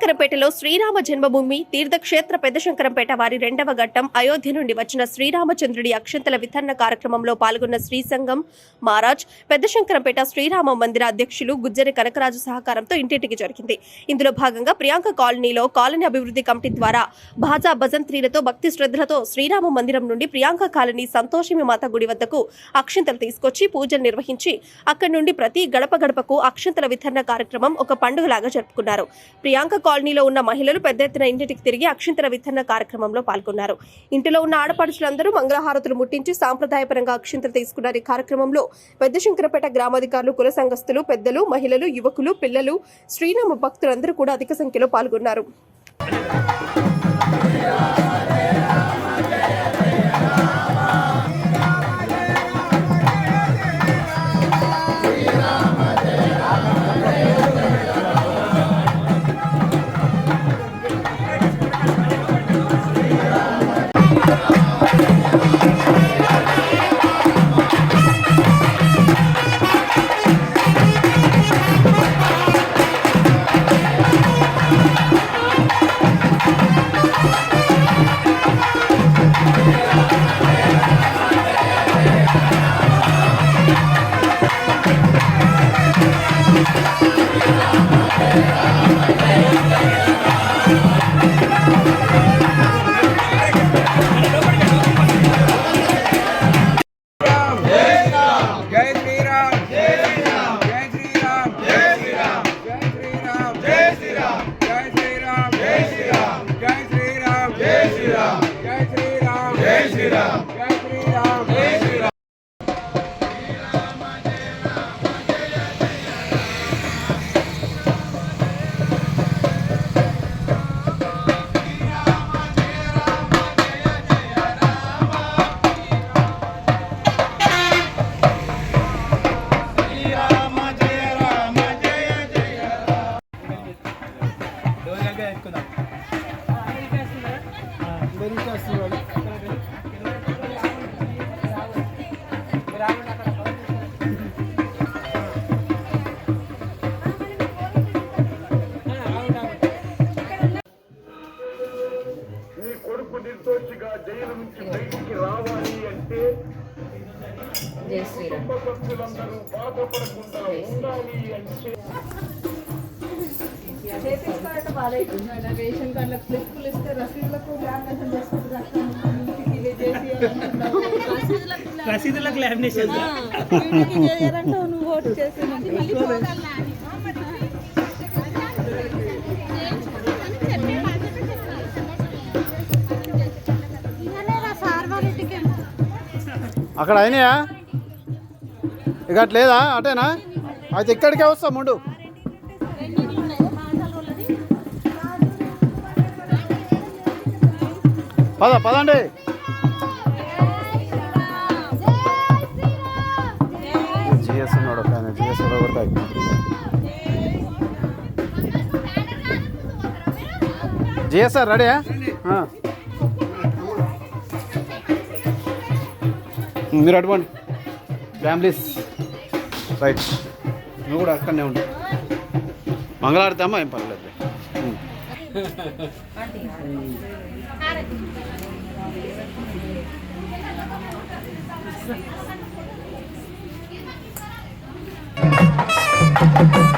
పెద్దశంకరంపేటలో శ్రీరామ జన్మభూమి తీర్థక్షేత్ర పెద్దశంకరంపేట వారి రెండవ ఘట్టం. అయోధ్య నుండి వచ్చిన శ్రీరామచంద్రుడి అక్షంతల వితరణ కార్యక్రమంలో పాల్గొన్న శ్రీసంగం మహారాజ్ పెద్దశంకరంపేట శ్రీరామ మందిర అధ్యక్షులు గుజ్జరి కనకరాజు సహకారంతో ఇంటింటికి జరిగింది. ఇందులో భాగంగా ప్రియాంక కాలనీలో కాలనీ అభివృద్ధి కమిటీ ద్వారా భాజా భజంత్రీలతో భక్తి శ్రద్ధలతో శ్రీరామ మందిరం నుండి ప్రియాంక కాలనీ సంతోషిమి మాత గుడి వద్దకు అక్షంతలు తీసుకొచ్చి పూజలు నిర్వహించి అక్కడి నుండి ప్రతి గడప గడపకు అక్షంతల వితరణ కార్యక్రమం ఒక పండుగలాగా జరుపుకున్నారు. ప్రియాంక కాలనీలో ఉన్న మహిళలు పెద్ద ఎత్తున ఇంటికి తిరిగి అక్షింతర విత్తన కార్యక్రమంలో పాల్గొన్నారు. ఇంటిలో ఉన్న ఆడపడుచులందరూ మంగళహారతులు ముట్టించి సాంప్రదాయపరంగా అక్షంతలు తీసుకున్నారు. ఈ కార్యక్రమంలో పెద్ద శంకరపేట గ్రామాధికారులు కుల సంఘస్థులు పెద్దలు మహిళలు యువకులు పిల్లలు శ్రీరామ భక్తులందరూ కూడా అధిక సంఖ్యలో పాల్గొన్నారు. Yeah. నీ కొడుకు నిర్దోషిగా జైలు నుంచి బయటికి రావాలి అంటే కుటుంబ సభ్యులందరూ బాధపడకుండా ఉండాలి అంటే రేషన్ కార్డులకు స్లిప్పులు ఇస్తే రసీదులకు లామినేషన్ రసీదులకు నువ్వు ఓటు చేసి అక్కడ అయినాయా? ఇక అట్లా లేదా అటేనా? అయితే ఇక్కడికే వస్తాం ముందు పద పదండి. జిఎస్ ఉన్నాడు ఒక ఆయన జిఎస్ కొడతాయి జిఎస్ సార్ రెడీయా ఆ. మీరు అటువంటి ఫ్యామిలీస్. రైట్. నువ్వు కూడా అక్కడనే ఉండు. మంగళాడతామా ఏం పర్లేదు Thank you.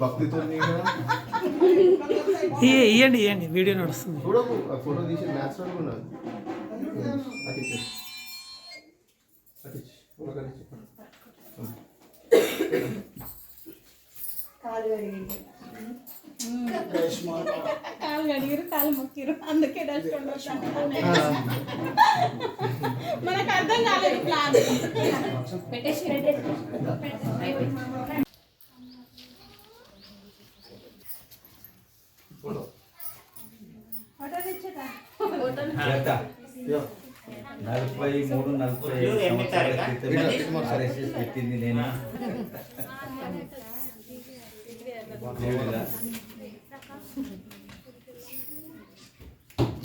భక్తితో ఇవ్వండి ఇవ్వండి వీడియో నడుస్తుంది. చూడకు కాలు కడిగిరు కాలు మొక్కిరు. అందుకే రెస్టారెంట్ మనకు అర్థం కాలేదు ప్లాన్. పెట్టేసి నలభై మూడు నలభై సంవత్సరాల పెట్టింది నేను.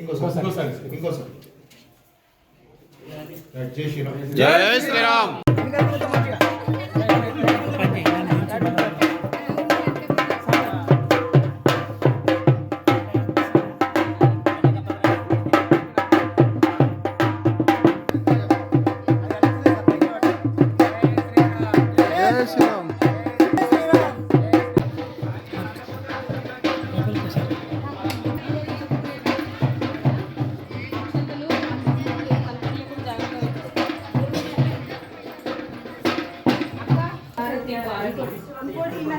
ఇంకోసారి ఇంకోసారి జై శ్రీరామ్ జై శ్రీరామ్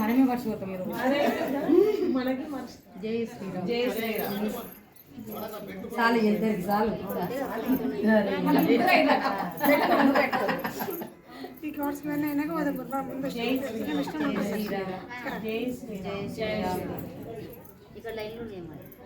మనమే మర్చిపోతాం జై శ్రీరామ్. జై శ్రీరామ్. చాలు ఇద్దరికి చాలు. ఈ కార్డ్స్ మీద అయినాక వద ముందు జై శ్రీరామ్. జై శ్రీరామ్. జై శ్రీరామ్. तिकडला येऊन ये मला.